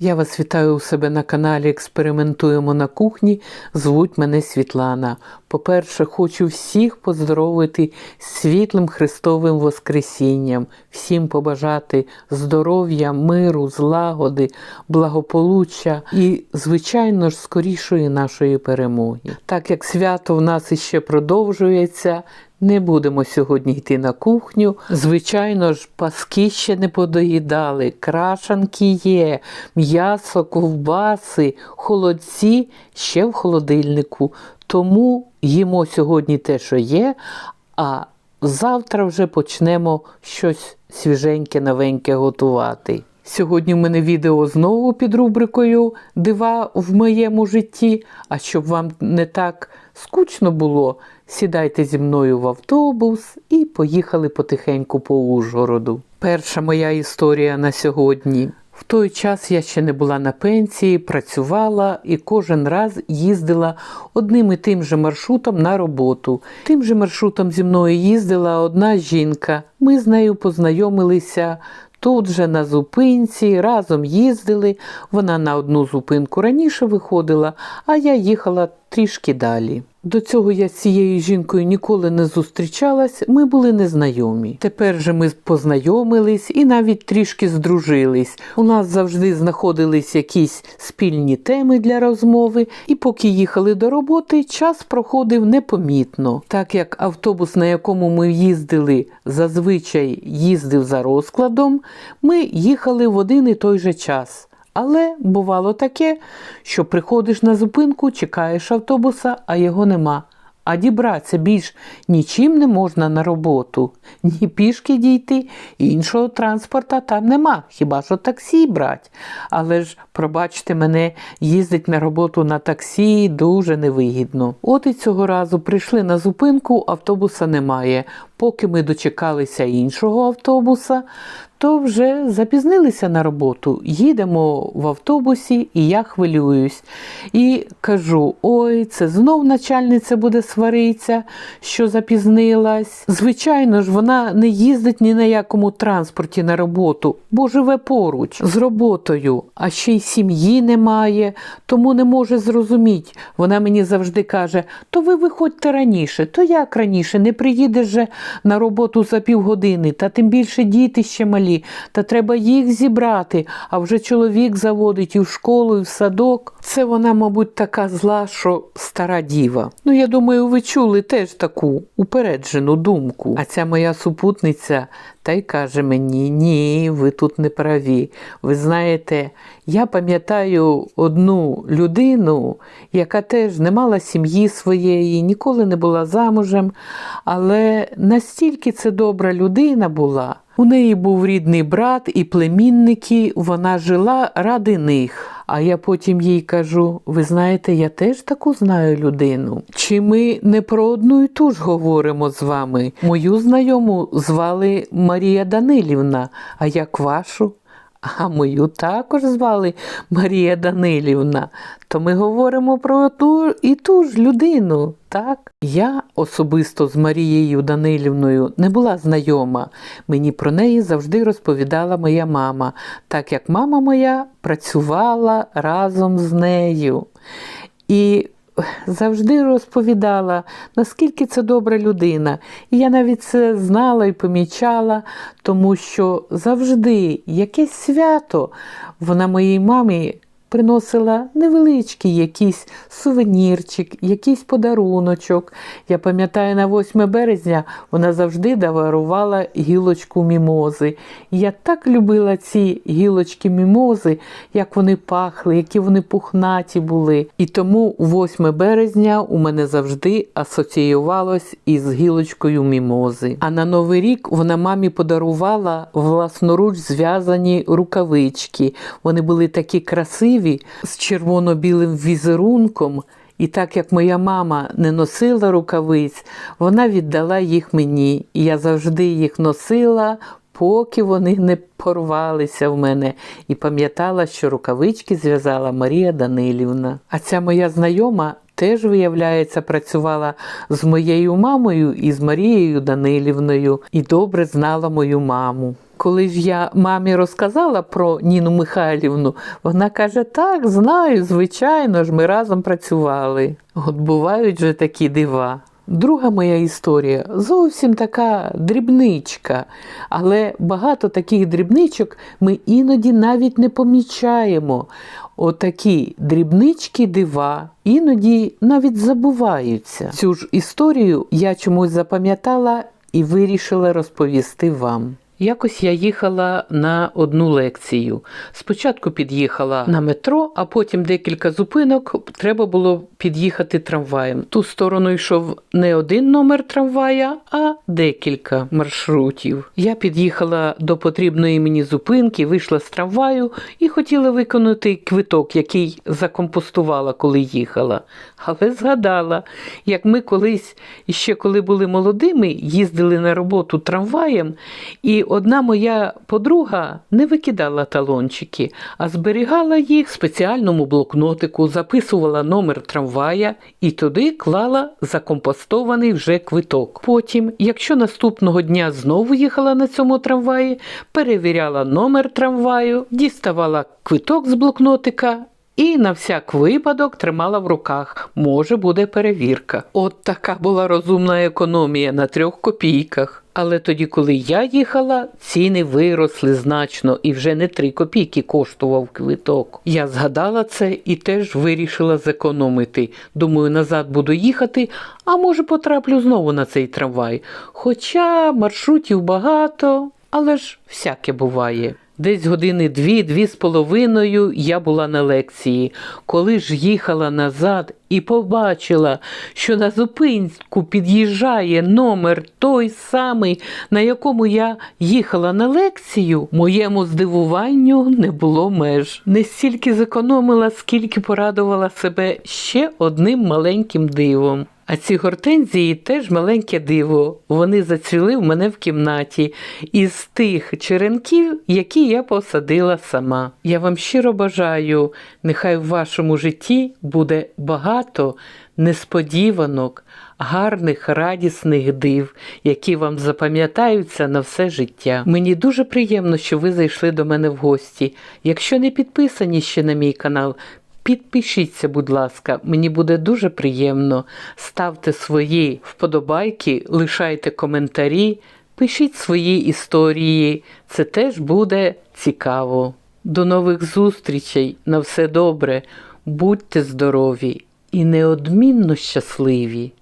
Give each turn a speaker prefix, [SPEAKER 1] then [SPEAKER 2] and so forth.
[SPEAKER 1] Я вас вітаю у себе на каналі Експериментуємо на кухні. Звуть мене Світлана. По-перше, хочу всіх поздоровити світлим Христовим Воскресінням, всім побажати здоров'я, миру, злагоди, благополуччя і, звичайно ж, скорішої нашої перемоги. Так як свято в нас іще продовжується. Не будемо сьогодні йти на кухню. Звичайно ж, паски ще не подоїдали, крашанки є, м'ясо, ковбаси, холодці ще в холодильнику. Тому їмо сьогодні те, що є, а завтра вже почнемо щось свіженьке, новеньке готувати. Сьогодні в мене відео знову під рубрикою Дива в моєму житті. А щоб вам не так скучно було, сідайте зі мною в автобус і поїхали потихеньку по Ужгороду. Перша моя історія на сьогодні. В той час я ще не була на пенсії, працювала і кожен раз їздила одним і тим же маршрутом на роботу. Тим же маршрутом зі мною їздила одна жінка. Ми з нею познайомилися тут же на зупинці, разом їздили. Вона на одну зупинку раніше виходила, а я їхала трішки далі. До цього я з цією жінкою ніколи не зустрічалась, ми були незнайомі. Тепер же ми познайомились і навіть трішки здружились. У нас завжди знаходились якісь спільні теми для розмови, і поки їхали до роботи, час проходив непомітно. Так як автобус, на якому ми їздили, зазвичай їздив за розкладом, ми їхали в один і той же час. Але бувало таке, що приходиш на зупинку, чекаєш автобуса, а його нема. А дібратися більш нічим не можна на роботу, ні пішки дійти, іншого транспорта там нема, хіба що таксі брать. Але ж, пробачте мене, їздить на роботу на таксі дуже невигідно. От і цього разу прийшли на зупинку, автобуса немає. Поки ми дочекалися іншого автобуса, то вже запізнилися на роботу. Їдемо в автобусі, і я хвилююсь. І кажу: ой, це знов начальниця буде сваритися, що запізнилась. Звичайно ж, вона не їздить ні на якому транспорті на роботу, бо живе поруч з роботою, а ще й сім'ї немає, тому не може зрозуміти. Вона мені завжди каже: то ви виходьте раніше, то як раніше, не приїдеш же на роботу за півгодини, та тим більше діти ще малі, та треба їх зібрати, а вже чоловік заводить і в школу, і в садок. Це вона, мабуть, така зла, що стара діва. Ну, я думаю, ви чули теж таку упереджену думку. А ця моя супутниця та й каже мені: ні, ви тут не праві. Ви знаєте, я пам'ятаю одну людину, яка теж не мала сім'ї своєї, ніколи не була замужем, але настільки це добра людина була. У неї був рідний брат і племінники, вона жила ради них. А я потім їй кажу: ви знаєте, я теж таку знаю людину. Чи ми не про одну і ту ж говоримо з вами? Мою знайому звали Марія Данилівна, а як вашу? А мою також звали Марія Данилівна. То ми говоримо про ту і ту ж людину, так? Я особисто з Марією Данилівною не була знайома. Мені про неї завжди розповідала моя мама, так як мама моя працювала разом з нею. І завжди розповідала, наскільки це добра людина. І я навіть це знала і помічала, тому що завжди якесь свято вона моїй мамі. Приносила невеличкий якийсь сувенірчик, якийсь подаруночок. Я пам'ятаю, на 8 березня вона завжди дарувала гілочку мімози. І я так любила ці гілочки мімози, як вони пахли, які вони пухнаті були. І тому 8 березня у мене завжди асоціювалось із гілочкою мімози. А на Новий рік вона мамі подарувала власноруч зв'язані рукавички. Вони були такі красиві з червоно-білим візерунком. І так як моя мама не носила рукавиць, вона віддала їх мені. І я завжди їх носила, поки вони не порвалися в мене, і пам'ятала, що рукавички зв'язала Марія Данилівна. А ця моя знайома. Теж, виявляється, працювала з моєю мамою і з Марією Данилівною і добре знала мою маму. Коли ж я мамі розказала про Ніну Михайлівну, вона каже: так, знаю, звичайно ж, ми разом працювали. От бувають же такі дива. Друга моя історія зовсім така дрібничка, але багато таких дрібничок ми іноді навіть не помічаємо. Отакі дрібнички дива іноді навіть забуваються. Цю ж історію я чомусь запам'ятала і вирішила розповісти вам. Якось я їхала на одну лекцію. Спочатку під'їхала на метро, а потім декілька зупинок треба було під'їхати трамваєм. Ту сторону йшов не один номер трамвая, а декілька маршрутів. Я під'їхала до потрібної мені зупинки, вийшла з трамваю і хотіла виконати квиток, який закомпостувала, коли їхала. Але згадала, як ми колись, ще коли були молодими, їздили на роботу трамваєм, і одна моя подруга не викидала талончики, а зберігала їх в спеціальному блокнотику, записувала номер трамвая і туди клала закомпостований вже квиток. Потім, якщо наступного дня знову їхала на цьому трамваї, перевіряла номер трамваю, діставала квиток з блокнотика. І на всяк випадок тримала в руках. Може, буде перевірка. От така була розумна економія на трьох копійках. Але тоді, коли я їхала, ціни виросли значно і вже не три копійки коштував квиток. Я згадала це і теж вирішила зекономити. Думаю, назад буду їхати, а може потраплю знову на цей трамвай. Хоча маршрутів багато, але ж всяке буває. Десь години дві-дві з половиною я була на лекції. Коли ж їхала назад і побачила, що на зупинку під'їжджає номер той самий, на якому я їхала на лекцію, моєму здивуванню не було меж. Не стільки зекономила, скільки порадувала себе ще одним маленьким дивом. А ці гортензії теж маленьке диво. Вони зацвіли в мене в кімнаті із тих черенків, які я посадила сама. Я вам щиро бажаю, нехай в вашому житті буде багато несподіванок, гарних, радісних див, які вам запам'ятаються на все життя. Мені дуже приємно, що ви зайшли до мене в гості. Якщо не підписані ще на мій канал, Підпишіться, будь ласка, мені буде дуже приємно. Ставте свої вподобайки, лишайте коментарі, пишіть свої історії. Це теж буде цікаво. До нових зустрічей, на все добре, будьте здорові і неодмінно щасливі!